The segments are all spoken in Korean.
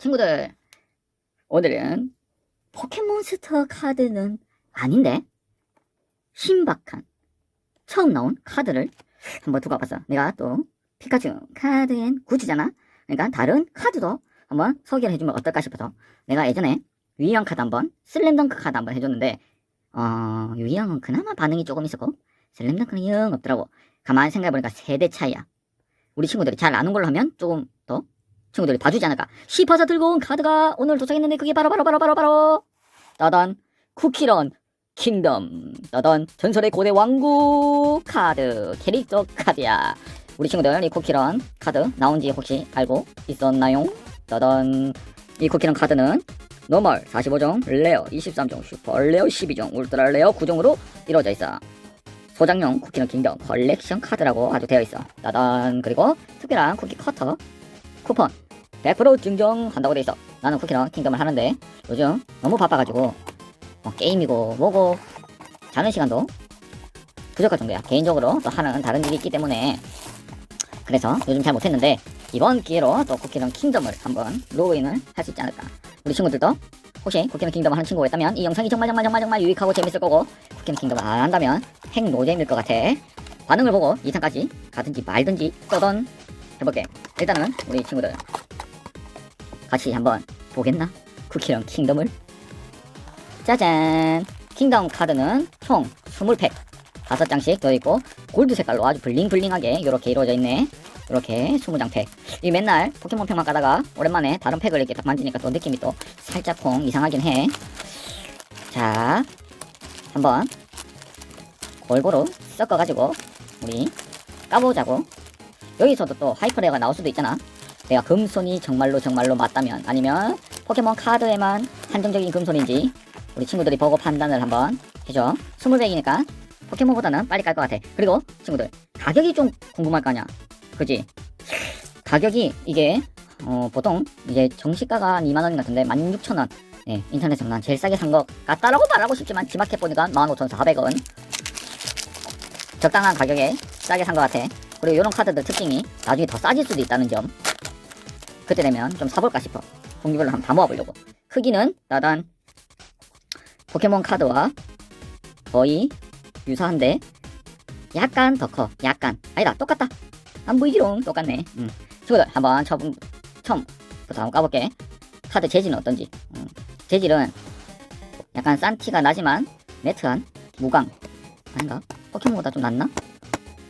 친구들 오늘은 포켓몬스터 카드는 아닌데? 신박한 처음 나온 카드를 한번 두고 와봤어 내가 또 피카츄 카드엔 구찌잖아? 그러니까 다른 카드도 한번 소개를 해주면 어떨까 싶어서 내가 예전에 유희왕 카드 한번 슬램덩크 카드 한번 해줬는데 어 유희왕은 그나마 반응이 조금 있었고 슬램덩크는 영 없더라고. 가만히 생각해보니까 세대 차이야. 우리 친구들이 잘 아는 걸로 하면 조금 더 친구들이 봐주지 않을까. 싶어서 들고 온 카드가 오늘 도착했는데 그게 바로 바로 바로 바로 바로. 따단 쿠키런 킹덤. 따단 전설의 고대 왕국 카드 캐릭터 카드야. 우리 친구들 이 쿠키런 카드 나온지 혹시 알고 있었나요? 따단 이 쿠키런 카드는 노멀 45종, 레어 23종, 슈퍼 레어 12종, 울트라 레어 9종으로 이루어져 있어. 소장용 쿠키런 킹덤 컬렉션 카드라고 아주 되어 있어. 따단 그리고 특별한 쿠키 커터 쿠폰 100% 증정한다고 돼 있어. 나는 쿠키랑 킹덤을 하는데 요즘 너무 바빠가지고 뭐 게임이고 뭐고 자는 시간도 부족할 정도야. 개인적으로 또 하는 다른 일이 있기 때문에 그래서 요즘 잘 못했는데 이번 기회로 또 쿠키랑 킹덤을 한번 로그인을 할 수 있지 않을까. 우리 친구들도 혹시 쿠키랑 킹덤을 하는 친구가 있다면 이 영상이 정말 정말 정말 정말 유익하고 재밌을 거고 쿠키랑 킹덤을 안 한다면 핵 노잼일 것 같아. 반응을 보고 2탄까지 가든지 말든지 떠던 해볼게. 일단은 우리 친구들 같이 한번 보겠나? 쿠키랑 킹덤을 짜잔 킹덤 카드는 총 20팩 5장씩 들어있고 골드 색깔로 아주 블링블링하게 이렇게 이루어져 있네 이렇게 20장 팩. 이 맨날 포켓몬 팩만 까다가 오랜만에 다른 팩을 이렇게 딱 만지니까 또 느낌이 또 살짝 콩 이상하긴 해. 자, 한번 골고루 섞어가지고 우리 까보자고. 여기서도 또 하이퍼레어가 나올 수도 있잖아. 내가 금손이 정말로 정말로 맞다면 아니면 포켓몬 카드에만 한정적인 금손인지 우리 친구들이 보고 판단을 한번 해줘. 20백이니까 포켓몬보다는 빨리 깔 것 같아. 그리고 친구들 가격이 좀 궁금할 거 아니야. 그지? 가격이 이게 어, 보통 이제 정시가가 한 2만원 같은데 16,000원. 예, 인터넷에서 난 제일 싸게 산 것 같다라고 말하고 싶지만 지마켓 보니까 15,400원. 적당한 가격에 싸게 산 것 같아. 그리고 이런 카드들 특징이 나중에 더 싸질 수도 있다는 점 그때 되면 좀 사볼까 싶어. 종류별로 한번 다 모아보려고. 크기는 나단 포켓몬 카드와 거의 유사한데 약간 더 커. 약간. 아니다. 똑같다. 안 보이지롱. 똑같네. 음. 친구들 한번 처음, 처음부터 한번 까볼게. 카드 재질은 어떤지. 음. 재질은 약간 싼 티가 나지만 매트한 무광. 아닌가? 포켓몬보다 좀 낫나?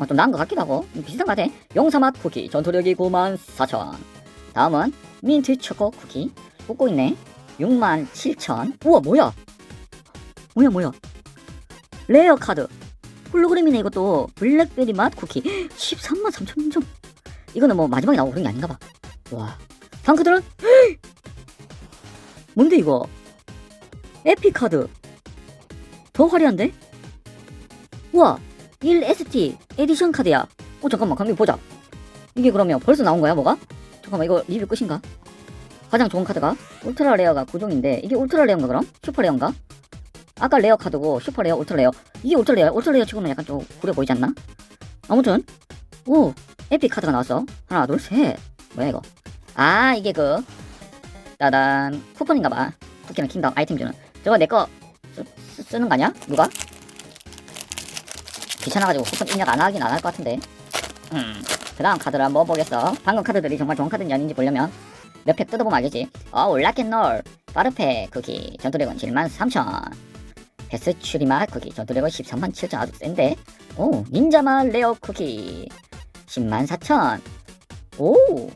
어, 좀 나은 것 같기도 하고 음, 비슷한 것 같아. 용사맛 쿠키 전투력이 94,000 다음은 민트 초코 쿠키. 뽑고 있네. 67,000 우와 뭐야? 뭐야 뭐야? 레어 카드. 홀로그램이네 이것도. 블랙베리 맛 쿠키. 13만 3천 점 이거는 뭐 마지막에 나오고 그런 게 아닌가 봐와. 방크들은 뭔데 이거? 에픽 카드. 더 화려한데? 우와 1ST 에디션 카드야. 어 잠깐만 감기 보자. 이게 그러면 벌써 나온 거야 뭐가? 잠깐만 이거 리뷰 끝인가? 가장 좋은 카드가 울트라 레어가 9종인데 이게 울트라 레어인가 그럼? 슈퍼 레어인가? 아까 레어 카드고 슈퍼 레어 울트라 레어 이게 울트라 레어 울트라 레어 치고는 약간 좀 구려 보이지 않나? 아무튼 오 에픽 카드가 나왔어 하나 둘셋 뭐야 이거 아 이게 그 따단 쿠폰인가봐 쿠키는 킹덤 아이템 주는 저거 내 거 쓰는 거 아니야? 누가? 귀찮아가지고 쿠폰 입력 안 하긴 안 할 것 같은데 음 그 다음 카드를 한번 보겠어. 방금 카드들이 정말 좋은 카드인지 아닌지 보려면 몇 팩 뜯어보면 알겠지. 어, 락앤롤, 빠르페 쿠키, 전투력은 73,000. 베스 추리맛 쿠키, 전투력은 13만 7천 아주 센데. 오, 닌자맛 레어 10만 4천. 오,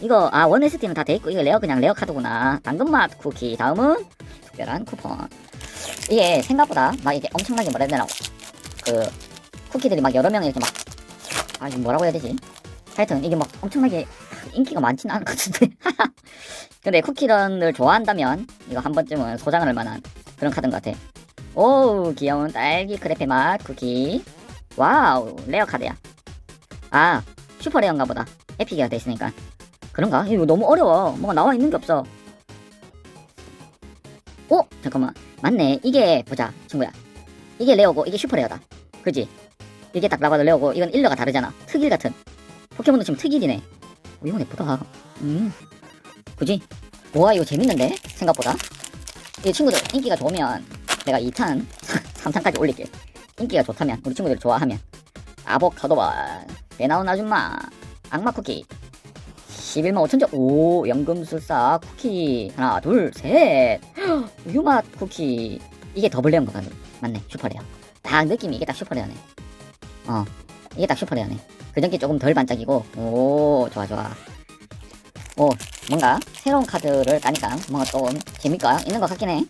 이거 아원 ST는 다 돼있고 이거 레어 그냥 레어 카드구나. 당근맛 쿠키, 다음은 특별한 쿠폰. 이게 생각보다 막 이게 엄청나게 뭐라 해야 되나 그 쿠키들이 막 여러 명이 이렇게 막 아, 이거 뭐라고 해야 되지? 하여튼 이게 막 엄청나게 인기가 많지는 않은 것 같은데. 근데 쿠키런을 좋아한다면 이거 한 번쯤은 소장할 만한 그런 카드인 것 같아. 오, 귀여운 딸기 크레페 맛 쿠키. 와우, 레어 카드야. 아, 슈퍼 레어인가 보다. 에픽이가 돼 있으니까. 그런가? 이거 너무 어려워. 뭐가 나와 있는 게 없어. 오, 잠깐만. 맞네. 이게 보자, 친구야. 이게 레어고 이게 슈퍼 레어다. 그지? 이게 딱 나봐도 레어고. 이건 일러가 다르잖아. 특일 같은. 포켓몬도 지금 특일이네. 어, 이건 예쁘다. 음. 그지? 와 이거 재밌는데? 생각보다. 이 친구들 인기가 좋으면 내가 2탄 3탄까지 올릴게. 인기가 좋다면 우리 친구들이 좋아하면. 아보카도바 배 나온 아줌마. 악마 쿠키. 11만 5천점. 오 연금술사 쿠키. 하나 둘셋. 우유맛 쿠키. 이게 더블레어인 거 같네 맞네. 슈퍼레어. 딱 느낌이 이게 딱 슈퍼레어네 어. 이게 딱 슈퍼레어네. 그전게 조금 덜 반짝이고. 오 좋아 좋아. 오 뭔가 새로운 카드를 까니까 뭔가 좀 재미가 있는 것 같긴 해.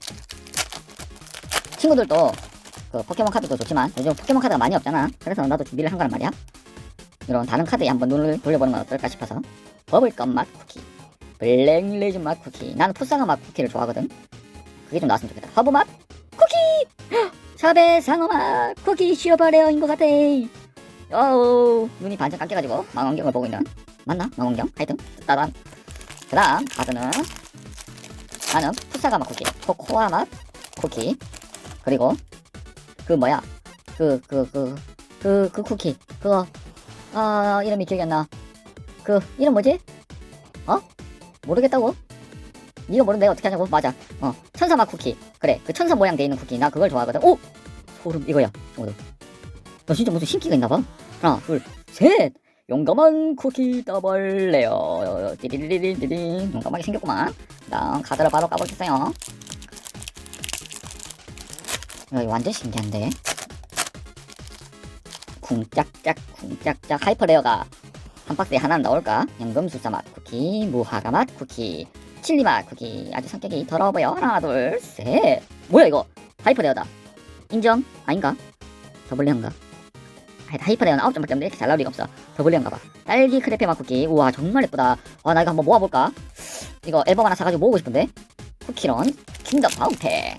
친구들도 그 포켓몬 카드도 좋지만 요즘 포켓몬 카드가 많이 없잖아. 그래서 나도 준비를 한 거란 말이야. 이런 다른 카드에 한번 눈을 돌려보는 건 어떨까 싶어서. 버블껌 맛 쿠키. 블랙 레즈 맛 쿠키. 나는 푸사가 맛 쿠키를 좋아하거든. 그게 좀 나왔으면 좋겠다. 허브 맛 샵의 상어 맛 쿠키 슈퍼레어인 것 같아 어우 눈이 반짝 깎여가지고 망원경을 보고 있는 맞나? 망원경? 하여튼 따단 그 다음 카드는 나는 푸사가 맛 쿠키 코코아 맛 쿠키 그리고 그 뭐야 그그 그 그 그 쿠키 그거 아 이름이 기억이 안 나 그 이름 뭐지? 어? 모르겠다고? 니가 모르는데 내가 어떻게 하냐고? 맞아. 어. 천사 맛 쿠키. 그래. 그 천사 모양 돼 있는 쿠키. 나 그걸 좋아하거든. 오! 소름. 이거야. 친구들 너 진짜 무슨 신기가 있나봐? 하나 둘셋! 용감한 쿠키 떠벌레요. 띠리리리리리. 용감하게 생겼구만. 다음 카드를 바로 까보겠어요? 이거 완전 신기한데? 쿵짝짝 쿵짝짝 하이퍼레어가 한 박스에 하나 나올까? 연금술사 맛 쿠키 무화과 맛 쿠키 칠리 맛 쿠키. 아주 성격이 더러워 보여. 하나 둘 셋. 뭐야 이거? 하이퍼레어다. 인정? 아닌가? 더블레어인가? 하이퍼레어는 9점 밖에 없는데 이렇게 잘 나올 리가 없어. 더블레어인가 봐. 딸기 크레페 맛 쿠키. 우와 정말 예쁘다. 와나 이거 한번 모아볼까? 이거 앨범 하나 사가지고 모으고 싶은데? 쿠키런 킹덤 파운테.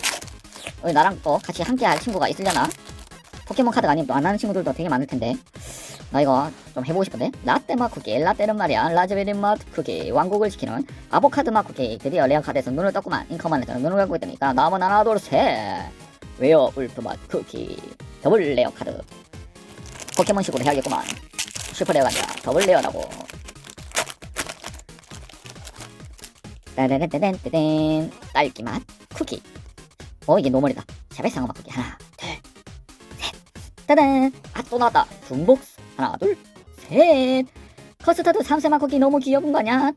어, 나랑 또 같이 함께 할 친구가 있으려나? 포켓몬 카드가 아니면 또안 하는 친구들도 되게 많을 텐데 나 이거 좀 해보고 싶은데? 라떼 맛 쿠키 라떼는 말이야. 라즈베리 맛 쿠키. 왕국을 지키는 아보카드 맛 쿠키. 드디어 레어 카드에서 눈을 떴구만. 잉커만에서 눈을 감고 있다니까. 남은 하나 둘셋. 웨어 울프 맛 쿠키. 더블 레어 카드. 포켓몬식으로 해야겠구만. 슈퍼 레어가 아니라 더블 레어라고. 따다다다단따단 딸기 맛 쿠키. 어 이게 노멀이다. 샤베 상어 맛 쿠키. 하나 둘셋. 따단! 아또 나왔다. 중복스 하나 둘셋. 커스터드 3세 맛 쿠키 너무 귀여운 거 아냐?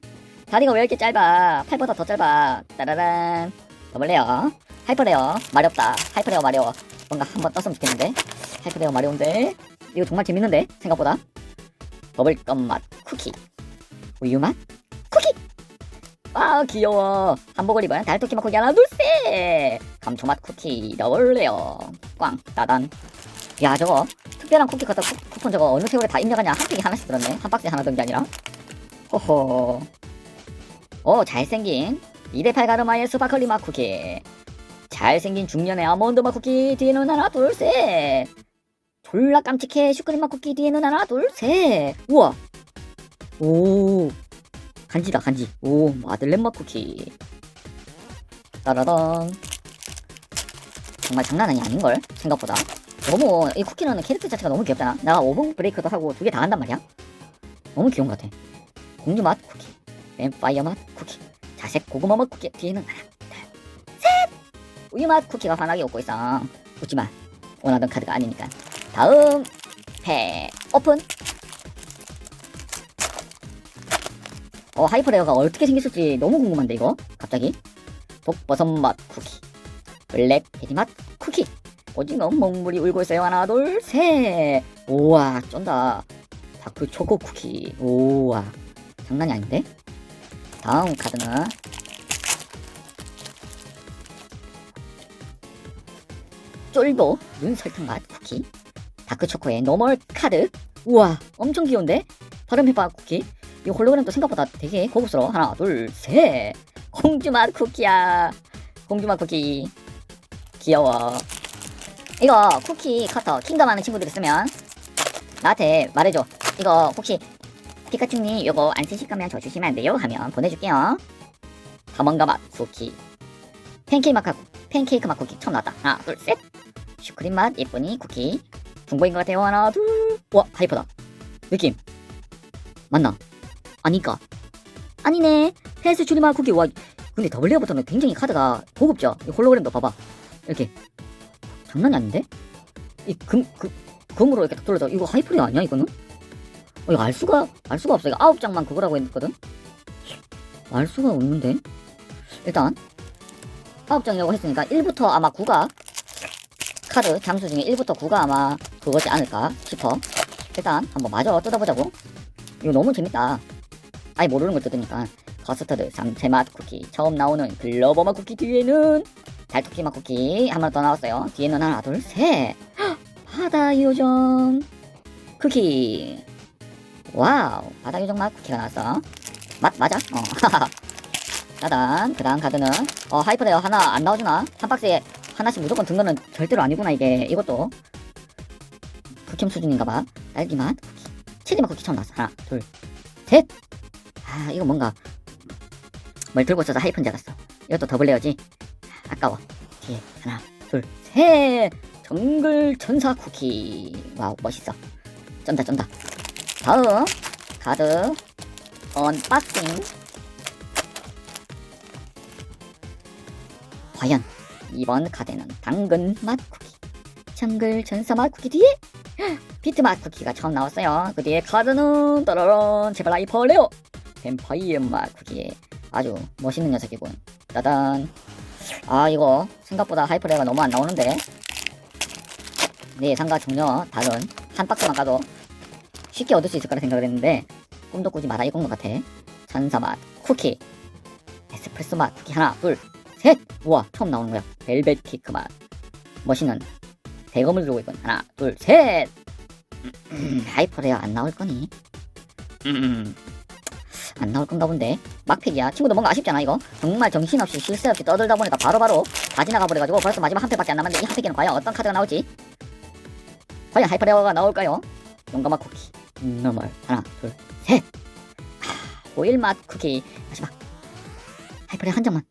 다리가 왜 이렇게 짧아? 팔보다 더 짧아? 따라란 더블레어 하이퍼레어. 마렵다. 하이퍼레어 마려워. 뭔가 한번 떴으면 좋겠는데? 하이퍼레어 마려운데? 이거 정말 재밌는데? 생각보다. 버블껌 맛 쿠키. 우유 맛 쿠키. 아 귀여워. 한복을 입은 달토끼 맛 쿠키. 하나 둘셋. 감초 맛 쿠키. 더블레어 꽝. 따단. 야 저거 특별한 쿠키 쿠, 쿠폰 저거 어느 세월에 다 입력하냐? 한 팩이 하나씩 들었네. 한 박스에 하나 든 게 아니라. 호호 오 잘생긴 2대8 가르마의 스파클리 맛 쿠키. 잘생긴 중년의 아몬드 맛 쿠키 뒤에는 하나 둘셋. 졸라 깜찍해. 슈크림 맛 쿠키 뒤에는 하나 둘셋. 우와. 오. 간지다 간지. 오 마들렌 맛 쿠키. 따라당 정말 장난이 아닌걸? 생각보다 너무 이 쿠키는 캐릭터 자체가 너무 귀엽잖아 내가 오븐 브레이크도 하고 두 개 다 한단 말이야. 너무 귀여운 것 같아. 공주 맛 쿠키 뱀파이어 맛 쿠키 자색 고구마 맛 쿠키 뒤에는 하나 둘셋! 우유 맛 쿠키가 환하게 웃고 있어. 웃지마. 원하던 카드가 아니니까. 다음 팩 오픈. 어 하이퍼레어가 어떻게 생겼을지 너무 궁금한데 이거? 갑자기? 독버섯 맛 쿠키. 블랙 베리 맛 오징어 먹물이 울고 있어요. 하나 둘 셋. 우와 쩐다. 다크 초코 쿠키. 우와. 장난이 아닌데? 다음 카드는 쫄보 눈설탕 맛 쿠키. 다크 초코의 노멀 카드. 우와 엄청 귀여운데? 발음 해봐 쿠키. 이 홀로그램도 생각보다 되게 고급스러워. 하나 둘 셋. 공주맛 쿠키야. 공주맛 쿠키. 귀여워 이거 쿠키 커터 킹덤 하는 친구들 있으면 나한테 말해줘. 이거 혹시 피카츄님 이거 안 쓰실 거면 저 주시면 안 돼요? 하면 보내줄게요. 다mon가 맛 쿠키. 팬케이크 맛 팬케이크 맛 쿠키 처음 나왔다. 하나 둘 셋. 슈크림 맛 예쁘니 쿠키. 중보인 것 같아요. 하나 둘 와 하이퍼다. 느낌. 맞나? 아니까. 아니네. 헬스 추리맛 쿠키. 와그 근데 더블 레어부터는 굉장히 카드가 고급져. 이 홀로그램도 봐봐. 이렇게 장난이 아닌데? 이 금, 그, 금으로 이렇게 딱 둘러져. 이거 하이프레어 아니야, 이거는? 어, 이거 알 수가, 알 수가 없어. 이거 아홉 장만 그거라고 했거든? 알 수가 없는데? 일단, 아홉 장이라고 했으니까 1부터 아마 9가, 카드 장수 중에 1부터 9가 아마 그거지 않을까 싶어. 일단, 한번 마저 뜯어보자고. 이거 너무 재밌다. 아예 모르는 걸 뜯으니까. 커스터드, 삼채맛 쿠키, 처음 나오는 글로버맛 쿠키 뒤에는 달토끼 맛 쿠키 한번더 나왔어요. 뒤에는 하나, 둘, 셋. 헉, 바다 요정 쿠키. 와우, 바다 요정 맛 쿠키가 나왔어. 맛 맞아? 어. 짜잔. 그 다음 카드는 어 하이퍼레어 하나 안 나와주나? 한 박스에 하나씩 무조건 든 거는 절대로 아니구나 이게. 이것도 극혐 수준인가봐. 딸기 맛 쿠키, 체리 맛 쿠키 처음 나왔어. 하나, 둘, 셋. 아 이거 뭔가 뭘 들고 있어서 하이퍼인 줄 알았어. 이것도 더블 레어지. 아까워. 뒤에 하나, 둘, 셋. 정글 천사 쿠키. 와우, 멋있어. 쩐다, 쩐다. 다음 카드 언박싱. 과연 이번 카드는 당근 맛 쿠키. 정글 천사 맛 쿠키 뒤에 비트 맛 쿠키가 처음 나왔어요. 그 뒤에 카드는 따라란 제발 라이퍼 레오. 뱀파이어 맛 쿠키. 아주 멋있는 녀석이군. 짜잔. 아 이거 생각보다 하이퍼레가 너무 안 나오는데. 내 예상과 전혀 다른 한 박스만 가도 쉽게 얻을 수 있을 거라 생각을 했는데 꿈도 꾸지 마라 이건 것 같아. 천사맛 쿠키 에스프레소 맛. 쿠키 하나 둘셋! 우와 처음 나오는 거야. 벨벳 키크 맛. 멋있는 대검을 들고 있군. 하나 둘셋! 하이퍼레어 안 나올 거니? 음, 안 나올 건가 본데 막팩이야. 친구들 뭔가 아쉽잖아 이거. 정말 정신없이 쉴새 없이 떠들다 보니까 바로바로 다 지나가 버려가지고 벌써 마지막 한 패밖에 안 남았는데 이한 패기는 과연 어떤 카드가 나올지? 과연 하이퍼레어가 나올까요? 용감한 쿠키. 노멀 하나 둘셋. 오일 맛 쿠키. 마지막. 하이퍼레어 한 장만.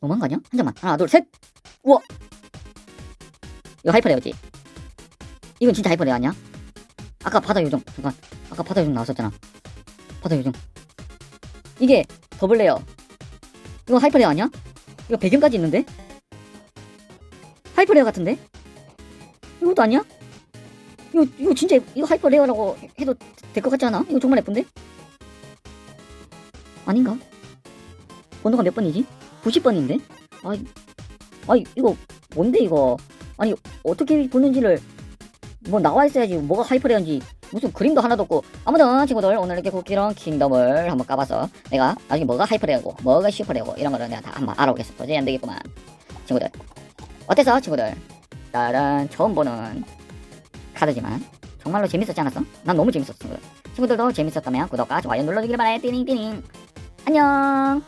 너무한 거 아니야? 한 장만. 하나 둘셋. 우와. 이거 하이퍼레어지. 이건 진짜 하이퍼레어 아니야? 아까 바다 요정. 잠깐. 아까 바다 요정 나왔었잖아. 바다 요정. 이게 더블 레어 이거 하이퍼레어 아니야? 이거 배경까지 있는데? 하이퍼레어 같은데? 이것도 아니야? 이거 이거 진짜 이거 하이퍼레어라고 해도 될 것 같지 않아? 이거 정말 예쁜데? 아닌가? 번호가 몇 번이지? 90번인데? 아이 아이 이거 뭔데 이거 아니 어떻게 보는지를 뭐 나와 있어야지 뭐가 하이퍼레어인지 무슨 그림도 하나도 없고. 아무튼 친구들 오늘 이렇게 쿠키랑 킹덤을 한번 까봐서 내가 나중에 뭐가 하이퍼레어고 뭐가 슈퍼레어고 이런 거를 내가 다 한번 알아보겠어 도저히 안 되겠구만. 친구들. 어때서 친구들? 따란 처음 보는 카드지만 정말로 재밌었지 않았어? 난 너무 재밌었어 친구들. 친구들도 재밌었다면 구독과 좋아요 눌러주길 바래. 띠링띠링. 안녕